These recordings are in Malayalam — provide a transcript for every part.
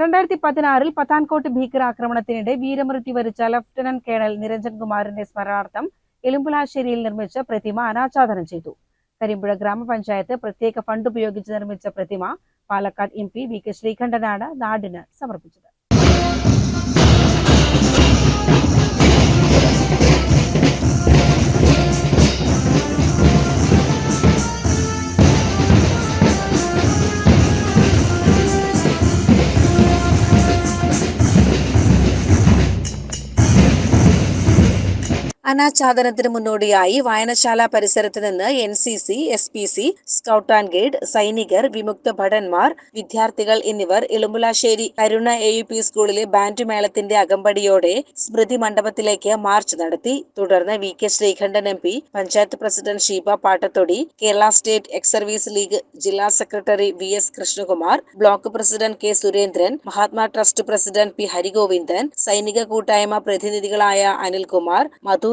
രണ്ടായിരത്തി പതിനാറിൽ പത്താൻകോട്ട് ഭീകരാക്രമണത്തിനിടെ വീരമൃത്യു വരിച്ച ലഫ്റ്റനന്റ് കേണൽ നിരഞ്ജൻ കുമാറിന്റെ സ്മരണാർത്ഥം എലുമ്പുലാശ്ശേരിയിൽ നിർമ്മിച്ച പ്രതിമ അനാച്ഛാദനം ചെയ്തു. കരിമ്പുഴ ഗ്രാമപഞ്ചായത്ത് പ്രത്യേക ഫണ്ട് ഉപയോഗിച്ച് നിർമ്മിച്ച പ്രതിമ Palakkad M P V K ശ്രീകണ്ഠനാണ് നാടിന് സമർപ്പിച്ചത്. അനാച്ഛാദനത്തിന് മുന്നോടിയായി വായനശാല പരിസരത്ത് നിന്ന് N C C S P C scout and guide സൈനികർ വിമുക്ത ഭടന്മാർ വിദ്യാർത്ഥികൾ എന്നിവർ Elumbulassery Karuna A U P സ്കൂളിലെ ബാൻഡ് മേളത്തിന്റെ അകമ്പടിയോടെ സ്മൃതി മണ്ഡപത്തിലേക്ക് മാർച്ച് നടത്തി. തുടർന്ന് V K Sreekandan M P panchayat president Sheeba Pattathodi Kerala state ex service league ജില്ലാ secretary V S Krishnakumar block president K Surendran Mahatma trust president P Harigovindan സൈനിക കൂട്ടായ്മ പ്രതിനിധികളായ അനിൽകുമാർ മധു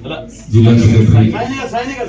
അല്ല ജില്ലാ സെക്രട്ടറി സൈനികർ സൈനികർ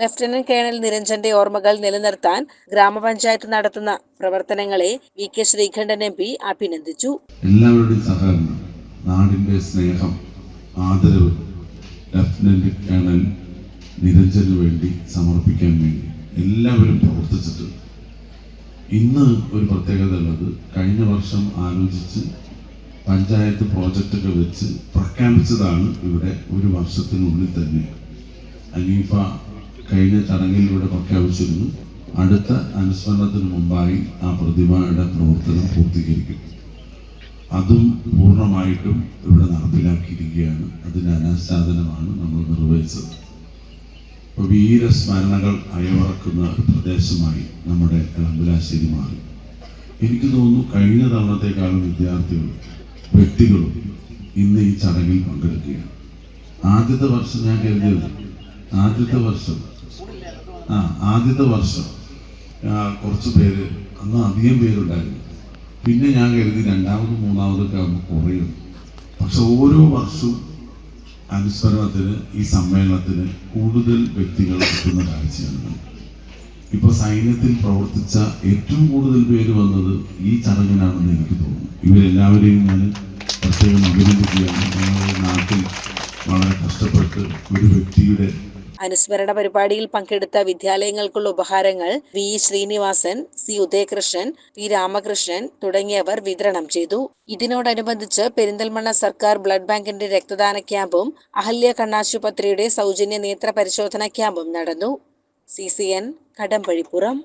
ലഫ്റ്റനന്റ് കേണൽ നിരഞ്ജന്റെ ഓർമ്മകൾ നിലനിർത്താൻ ഗ്രാമപഞ്ചായത്ത് നടത്തുന്ന പ്രവർത്തനങ്ങളെ V K Sreekandan M P അഭിനന്ദിച്ചു. എല്ലാവരുടെയും സഹകരണം നാടിന്റെ സ്നേഹം ആദരവ് ലഫ്റ്റനന്റ് കേണൽ നിരഞ്ജന് വേണ്ടി സമർപ്പിക്കാൻ വേണ്ടി. എല്ലാവരും പ്രവർത്തിച്ചിട്ടുണ്ട്. ഇന്ന് ഒരു പ്രത്യേകത ഉള്ളത് കഴിഞ്ഞ വർഷം ആലോചിച്ച് പഞ്ചായത്ത് പ്രോജക്റ്റൊക്കെ വെച്ച് പ്രഖ്യാപിച്ചതാണ് ഇവിടെ ഒരു വർഷത്തിനുള്ളിൽ തന്നെ. അനീഫ കഴിഞ്ഞ ചടങ്ങിലൂടെ പ്രഖ്യാപിച്ചിരുന്നു. അടുത്ത അനുസ്മരണത്തിന് മുമ്പായി ആ പ്രതിമയുടെ പ്രവർത്തനം പൂർത്തീകരിക്കും. അതും പൂർണമായിട്ടും ഇവിടെ നടപ്പിലാക്കിയിരിക്കുകയാണ്. അതിന്റെ അനാച്ഛാദനമാണ് നമ്മൾ നിർവഹിച്ചത്. വീരസ്മരണകൾ അയവറക്കുന്ന പ്രദേശമായി നമ്മുടെ എളമ്പലാശ്ശേരി മാറി. എനിക്ക് തോന്നുന്നു കഴിഞ്ഞ തവണത്തെക്കാളും വിദ്യാർത്ഥികളും വ്യക്തികളും ഇന്ന് ഈ ചടങ്ങിൽ പങ്കെടുക്കുകയാണ്. ആദ്യത്തെ വർഷം ഞാൻ കരുതിയത് ആദ്യത്തെ വർഷം. ആ ആദ്യത്തെ വർഷം. കുറച്ച് പേര് അന്ന് അധികം പേരുണ്ടായിരുന്നു. പിന്നെ ഞാൻ കരുതി രണ്ടാമതും മൂന്നാമതൊക്കെ ആകുമ്പോൾ കുറയും. പക്ഷെ ഓരോ വർഷവും അനുസ്മരണത്തിന് ഈ സമ്മേളനത്തിന് കൂടുതൽ വ്യക്തികൾ എത്തുന്ന കാഴ്ചയാണ്. ഇപ്പോൾ ഇപ്പൊ സൈന്യത്തിൽ പ്രവർത്തിച്ച ഏറ്റവും കൂടുതൽ പേര് വന്നത് ഈ ചടങ്ങിനാണെന്ന് എനിക്ക് തോന്നുന്നു. ഇവരെല്ലാവരെയും ഞാൻ പ്രത്യേകം അഭിനന്ദിക്കുകയാണ്. നാട്ടിൽ വളരെ കഷ്ടപ്പെട്ട് ഒരു അനുസ്മരണ പരിപാടിയിൽ പങ്കെടുത്ത വിദ്യാലയങ്ങൾക്കുള്ള ഉപഹാരങ്ങൾ V Srinivasan C Udayakrishnan P Ramakrishnan തുടങ്ങിയവർ വിതരണം ചെയ്തു. ഇതിനോടനുബന്ധിച്ച് പെരിന്തൽമണ്ണ സർക്കാർ ബ്ലഡ് ബാങ്കിന്റെ രക്തദാന ക്യാമ്പും അഹല്യ കണ്ണാശുപത്രിയുടെ സൗജന്യ നേത്ര പരിശോധന ക്യാമ്പും നടന്നു. C C N Kadambazhipuram.